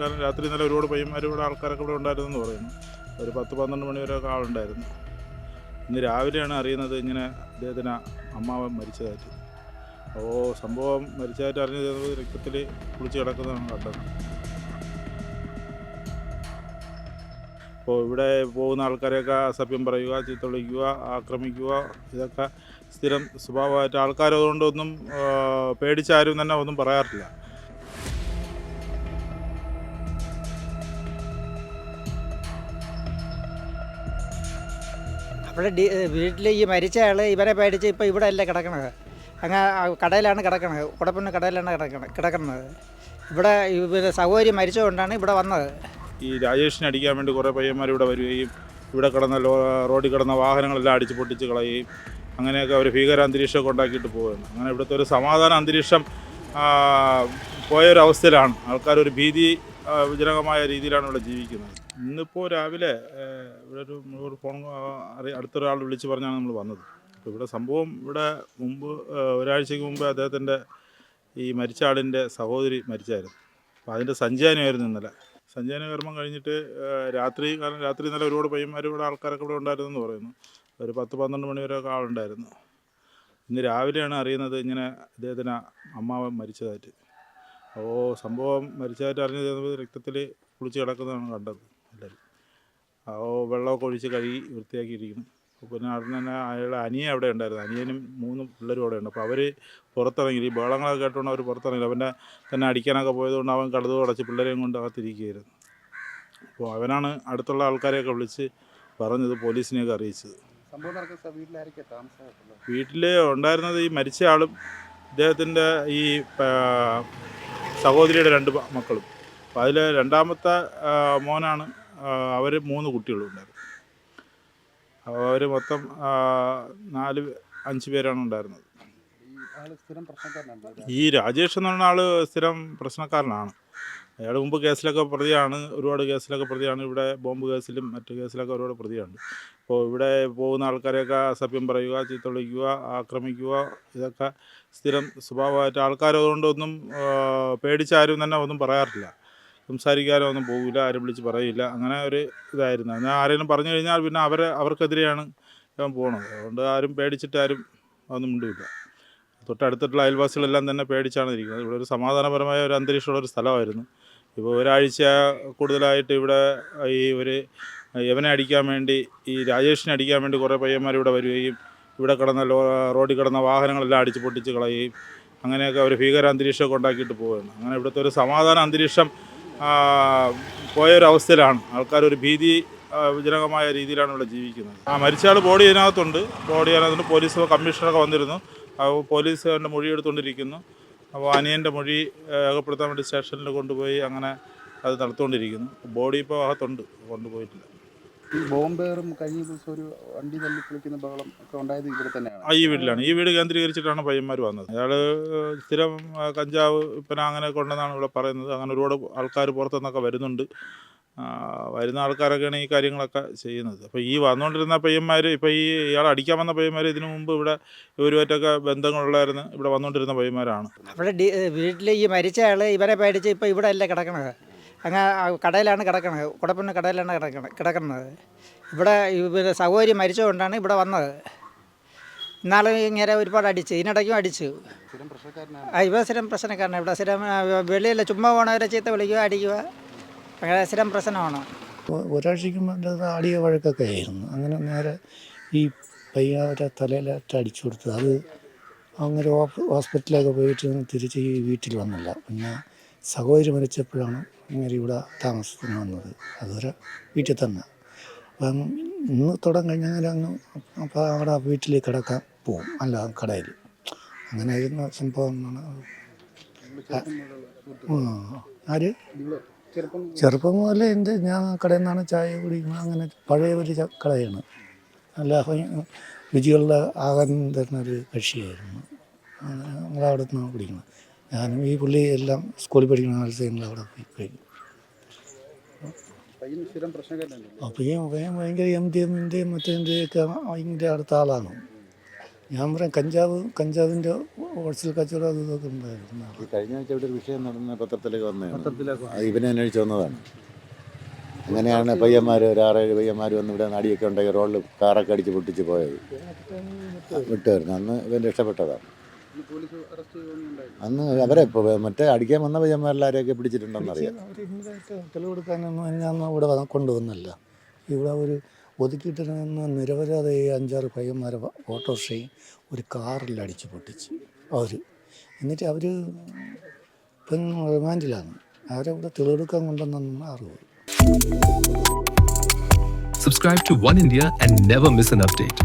കാരണം രാത്രി ഇന്നലെ ഒരുപാട് പയ്യന്മാർ ഇവിടെ ആൾക്കാരൊക്കെ ഇവിടെ ഉണ്ടായിരുന്നെന്ന് പറയുന്നു. ഒരു പത്ത് പന്ത്രണ്ട് മണി വരെ ഒക്കെ ആളുണ്ടായിരുന്നു. ഇന്ന് രാവിലെയാണ് അറിയുന്നത് ഇങ്ങനെ അദ്ദേഹത്തിന് അമ്മാവൻ മരിച്ചതായിട്ട്. അപ്പോൾ സംഭവം മരിച്ചതായിട്ട് അറിഞ്ഞത് രക്തത്തിൽ കുളിച്ച് കിടക്കുന്നതാണ് കണ്ടത്. അപ്പോൾ ഇവിടെ പോകുന്ന ആൾക്കാരെയൊക്കെ അസഭ്യം പറയുക ചീത്തൊളിക്കുക ആക്രമിക്കുക ഇതൊക്കെ സ്ഥിരം സ്വഭാവമായിട്ട് ആൾക്കാരതുകൊണ്ടൊന്നും പേടിച്ചാരും തന്നെ ഒന്നും പറയാറില്ല. അവിടെ വീട്ടിൽ ഈ മരിച്ച ആൾ ഇവരെ പേടിച്ച് ഇപ്പോൾ ഇവിടെ അല്ലേ കിടക്കണത്. അങ്ങ് കടയിലാണ് കിടക്കണത്. കുടപ്പുന്ന കടയിലാണ് കിടക്കണത്. കിടക്കുന്നത് ഇവിടെ ഇവരെ സഹോദരി മരിച്ചതുകൊണ്ടാണ് ഇവിടെ വന്നത്. ഈ രാജേഷിനെ അടിക്കാൻ വേണ്ടി കുറേ പയ്യന്മാർ ഇവിടെ വരികയും ഇവിടെ കിടന്ന റോഡിൽ കിടന്ന വാഹനങ്ങളെല്ലാം അടിച്ച് പൊട്ടിച്ച് കളയുകയും അങ്ങനെയൊക്കെ ഒരു ഭീകര അന്തരീക്ഷമൊക്കെ ഉണ്ടാക്കിയിട്ട് പോവുകയാണ്. അങ്ങനെ ഇവിടുത്തെ ഒരു സമാധാന അന്തരീക്ഷം പോയൊരവസ്ഥയിലാണ്. ആൾക്കാർ ഒരു ഭീതി വിജനകമായ രീതിയിലാണ് ഇവിടെ ജീവിക്കുന്നത്. ഇന്നിപ്പോൾ രാവിലെ ഇവിടെ ഒരു ഒരു ഫോൺ അടുത്തൊരാൾ വിളിച്ച് പറഞ്ഞാണ് നമ്മൾ വന്നത്. അപ്പോൾ ഇവിടെ സംഭവം ഇവിടെ മുമ്പ് ഒരാഴ്ചയ്ക്ക് മുമ്പ് അദ്ദേഹത്തിന്റെ ഈ മരിച്ച ആളിന്റെ സഹോദരി മരിച്ചായിരുന്നു. അപ്പോൾ അതിന്റെ സഞ്ചാനമായിരുന്നു ഇന്നലെ. സഞ്ചയന കർമ്മം കഴിഞ്ഞിട്ട് രാത്രി കാരണം രാത്രി ഇന്നലെ ഒരുപാട് പയ്യന്മാർ ഇവിടെ ആൾക്കാരൊക്കെ ഇവിടെ ഉണ്ടായിരുന്നു എന്ന് പറയുന്നു. ഒരു പത്ത് പന്ത്രണ്ട് മണി വരെ ആളുണ്ടായിരുന്നു. ഇന്ന് രാവിലെയാണ് അറിയുന്നത് ഇങ്ങനെ അദ്ദേഹത്തിന് അമ്മാവൻ മരിച്ചതായിട്ട്. അപ്പോൾ സംഭവം മരിച്ചതായിട്ട് അറിഞ്ഞത് രക്തത്തിൽ കുളിച്ച് കിടക്കുന്നതാണ് കണ്ടത് എല്ലാവരും. അപ്പോൾ വെള്ളമൊക്കെ ഒഴിച്ച് കഴുകി വൃത്തിയാക്കിയിരിക്കും. അപ്പോൾ പിന്നെ അവിടെ തന്നെ അയാളുടെ അനിയൻ അവിടെ ഉണ്ടായിരുന്നു. അനിയനും മൂന്ന് പിള്ളേരും അവിടെ ഉണ്ട്. അപ്പോൾ അവർ പുറത്തിറങ്ങി. ഈ ബഹളങ്ങളൊക്കെ കേട്ടുകൊണ്ട് അവർ പുറത്തിറങ്ങി. അവന്റെ തന്നെ അടിക്കാനൊക്കെ പോയതുകൊണ്ട് അവൻ കടതു അടച്ച് പിള്ളേരെയും കൊണ്ട് അകത്തിരിക്കുകയായിരുന്നു. അപ്പോൾ അവനാണ് അടുത്തുള്ള ആൾക്കാരെയൊക്കെ വിളിച്ച് പറഞ്ഞത് പോലീസിനെയൊക്കെ അറിയിച്ചത്. വീട്ടിൽ ഉണ്ടായിരുന്നത് ഈ മരിച്ച ആളും ഇദ്ദേഹത്തിന്റെ ഈ സഹോദരിയുടെ രണ്ട് മക്കളും. അപ്പോൾ അതിൽ രണ്ടാമത്തെ മോനാണ് അവർ മൂന്ന് കുട്ടികളും ഉണ്ടായിരുന്നു. അവർ മൊത്തം നാല് അഞ്ച് പേരാണ് ഉണ്ടായിരുന്നത്. ഈ രാജേഷ് എന്ന് പറഞ്ഞ ആൾ സ്ഥിരം പ്രശ്നക്കാരനാണ്. അയാൾ മുമ്പ് കേസിലൊക്കെ പ്രതിയാണ് ഒരുപാട് കേസിലൊക്കെ പ്രതിയാണ്. ഇവിടെ ബോംബ് കേസിലും മറ്റു കേസിലൊക്കെ ഒരുപാട് പ്രതിയാണ് അപ്പോൾ ഇവിടെ പോകുന്ന ആൾക്കാരെയൊക്കെ അസഭ്യം പറയുക ചീത്തൊളിക്കുക ആക്രമിക്കുക ഇതൊക്കെ സ്ഥിരം സ്വഭാവമായിട്ട് ആൾക്കാരതുകൊണ്ടൊന്നും പേടിച്ചാരും തന്നെ ഒന്നും പറയാറില്ല. സംസാരിക്കാനോ ഒന്നും പോകില്ല ആരും വിളിച്ച് പറയില്ല. അങ്ങനെ ഒരു ഇതായിരുന്നു. ഞാൻ ആരെങ്കിലും പറഞ്ഞു കഴിഞ്ഞാൽ പിന്നെ അവരെ അവർക്കെതിരെയാണ് ഞാൻ പോകണത് അതുകൊണ്ട് ആരും പേടിച്ചിട്ട് ആരും ഒന്നും മിണ്ടില്ല. തൊട്ടടുത്തിട്ടുള്ള അയൽവാസികളെല്ലാം തന്നെ പേടിച്ചാണ് ഇരിക്കുന്നത്. ഇവിടെ ഒരു സമാധാനപരമായ ഒരു അന്തരീക്ഷമുള്ള ഒരു സ്ഥലമായിരുന്നു. ഇപ്പോൾ ഒരാഴ്ച കൂടുതലായിട്ട് ഇവിടെ ഈ ഒരു യവനെ അടിക്കാൻ വേണ്ടി ഈ രാജേഷിനെ അടിക്കാൻ വേണ്ടി കുറേ പയ്യന്മാർ ഇവിടെ വരികയും ഇവിടെ കിടന്ന റോഡിൽ കിടന്ന വാഹനങ്ങളെല്ലാം അടിച്ച് പൊട്ടിച്ച് കളയുകയും അങ്ങനെയൊക്കെ ഒരു ഭീകര അന്തരീക്ഷമൊക്കെ ഉണ്ടാക്കിയിട്ട് പോവുകയാണ്. അങ്ങനെ ഇവിടുത്തെ ഒരു സമാധാന അന്തരീക്ഷം പോയൊരവസ്ഥയിലാണ്. ആൾക്കാർ ഒരു ഭീതി ജനകമായ രീതിയിലാണ് ഇവിടെ ജീവിക്കുന്നത്. ആ മരിച്ചയാൾ ബോഡി ഇതിനകത്തുണ്ട്. ബോഡി അതിനകത്തുണ്ട്. പോലീസ് കമ്മീഷണറൊക്കെ വന്നിരുന്നു. പോലീസ് അവന്റെ മൊഴി എടുത്തുകൊണ്ടിരിക്കുന്നു. അപ്പോൾ അനിയന്റെ മൊഴി രേഖപ്പെടുത്താൻ വേണ്ടി സ്റ്റേഷനിൽ കൊണ്ടുപോയി അങ്ങനെ അത് നടത്തുകൊണ്ടിരിക്കുന്നു ബോഡി ഇപ്പോൾ അകത്തുണ്ട്. കൊണ്ടുപോയിട്ടില്ല. ഈ ബോംബേറും കഴിഞ്ഞ ദിവസം ഒരു വണ്ടി തല്ലി കുളിക്കുന്ന ബഹളം ഒക്കെ ഉണ്ടായത് ഇവിടെ തന്നെയാണ്. ആ ഈ വീട്ടിലാണ്. ഈ വീട് കേന്ദ്രീകരിച്ചിട്ടാണ് പയ്യന്മാർ വന്നത്. അയാൾ സ്ഥിരം കഞ്ചാവ് പിന്നെ അങ്ങനെ കൊണ്ടെന്നാണ് ഇവിടെ പറയുന്നത്. അങ്ങനെ ഒരുപാട് ആൾക്കാർ പുറത്തുനിന്നൊക്കെ വരുന്നുണ്ട്. വരുന്ന ആൾക്കാരൊക്കെയാണ് ഈ കാര്യങ്ങളൊക്കെ ചെയ്യുന്നത്. അപ്പോൾ ഈ വന്നുകൊണ്ടിരുന്ന പയ്യന്മാർ ഇപ്പോൾ ഈ ഇയാൾ അടിക്കാൻ വന്ന പയ്യന്മാർ ഇതിനു മുമ്പ് ഇവിടെ ഇവരുമായിട്ടൊക്കെ ബന്ധങ്ങളുള്ളായിരുന്നു. ഇവിടെ വന്നുകൊണ്ടിരുന്ന പയ്യന്മാരാണ്. അവിടെ ഡി വീട്ടിൽ ഈ മരിച്ച ആൾ ഇവരെ പേടിച്ച് ഇപ്പോൾ ഇവിടെ അല്ലേ കിടക്കണത്? അങ്ങ് കടയിലാണ് കിടക്കണത്. കുടപ്പുന്ന കടയിലാണ് കിടക്കണത് കിടക്കുന്നത്. ഇവിടെ പിന്നെ സഹോദരി മരിച്ചതുകൊണ്ടാണ് ഇവിടെ വന്നത്. ഇന്നാളും ഇങ്ങനെ ഒരുപാട് അടിച്ചു ഇതിനിടയ്ക്കും അടിച്ചു. ആ ഇവ സ്ഥിരം പ്രശ്നക്കാരനാണ് ഇവിടെ സ്ഥിരം വെളിയില്ല ചുമ്മാ പോണവരെ ചീത്ത വിളിക്കുക അടിക്കുക. അങ്ങനെ സ്ഥിരം പ്രശ്നമാണ്. ഒരാഴ്ചയ്ക്ക് മുമ്പ് ആടിയ വഴക്കൊക്കെ ആയിരുന്നു. അങ്ങനെ നേരെ ഈ പയ്യാവരെ തലയിലായിട്ട് അടിച്ചു കൊടുത്തത്. അത് അങ്ങനെ ഹോസ്പിറ്റലിലൊക്കെ പോയിട്ട് തിരിച്ച് ഈ വീട്ടിൽ വന്നില്ല. പിന്നെ സഹോദരി മരിച്ചപ്പോഴാണ് ഇങ്ങനെ ഇവിടെ താമസത്തിന് വന്നത്. അതുവരെ വീട്ടിൽ തന്നെ. അപ്പം ഇന്ന് തുടങ്ങി കഴിഞ്ഞാൽ അങ്ങ് അപ്പോൾ അവിടെ വീട്ടിൽ കിടക്കാൻ പോവും. അല്ല കടയിൽ. അങ്ങനെ ആയിരുന്ന സംഭവം എന്നാണ്. ആ, ആര്? ചെറുപ്പം മുതലേ എന്റെ ഞാൻ കടയിൽ നിന്നാണ് ചായ കുടിക്കുന്നത്. അങ്ങനെ പഴയ ഒരു കടയാണ്. നല്ല രുചികളുടെ ആകാൻ തരുന്ന ഒരു കക്ഷിയായിരുന്നു. അവിടെ നിന്നാണ് കുടിക്കുന്നത്. ഞാനും ഈ പുള്ളി എല്ലാം സ്കൂളിൽ പഠിക്കുന്ന കാലത്ത് ഞങ്ങൾ അവിടെ പോയി കഴിഞ്ഞു. അപ്പം പയ്യൻ ഭയങ്കര എം ഡി എമ്മിന്റെയും മറ്റേതിന്റെയൊക്കെ ഭയങ്കര അടുത്ത ആളാണ്. ഞാൻ പറയാം കഞ്ചാവ് കഞ്ചാവിന്റെ ഹോൾസെയിൽ കച്ചവടം അത് ഇതൊക്കെ ഉണ്ടായിരുന്നു കഴിഞ്ഞ ആഴ്ച ഇവിടെ ഒരു വിഷയം നടന്ന പത്രത്തിലേക്ക് വന്നതാണ്. ഇവനെ അന്വേഷിച്ച് വന്നതാണ്. അങ്ങനെയാണ് പയ്യന്മാർ ഒരു ആറേഴ് പയ്യന്മാർ വന്ന് ഇവിടെ നടിയൊക്കെ ഉണ്ടെങ്കിൽ റോഡിൽ കാറൊക്കെ അടിച്ച് പൊട്ടിച്ച് പോയത്. വിട്ടുവരുന്നു അന്ന് ഇവൻ രക്ഷപ്പെട്ടതാണ്. അന്ന് അവരെ മറ്റേ അടിക്കാൻ വന്ന പയ്യന്മാരെല്ലാവരെയൊക്കെ പിടിച്ചിട്ടുണ്ടെന്നറിയാം. തെളിവെടുക്കാനൊന്നും ഞാൻ ഇവിടെ വന്ന് കൊണ്ടുവന്നല്ല. ഇവിടെ ഒരു ഒതുക്കിയിട്ടിരുന്ന നിരവധി ഈ അഞ്ചാറ് പയ്യന്മാരെ ഓട്ടോറിക്ഷയും ഒരു കാറിൽ അടിച്ചു പൊട്ടിച്ച് അവർ എന്നിട്ട് അവർ ഇപ്പം റിമാൻഡിലാണ്. അവരെ ഇവിടെ തെളിവെടുക്കാൻ കൊണ്ടുവന്നാണ് അറിവ്. Subscribe to One India and never miss an update.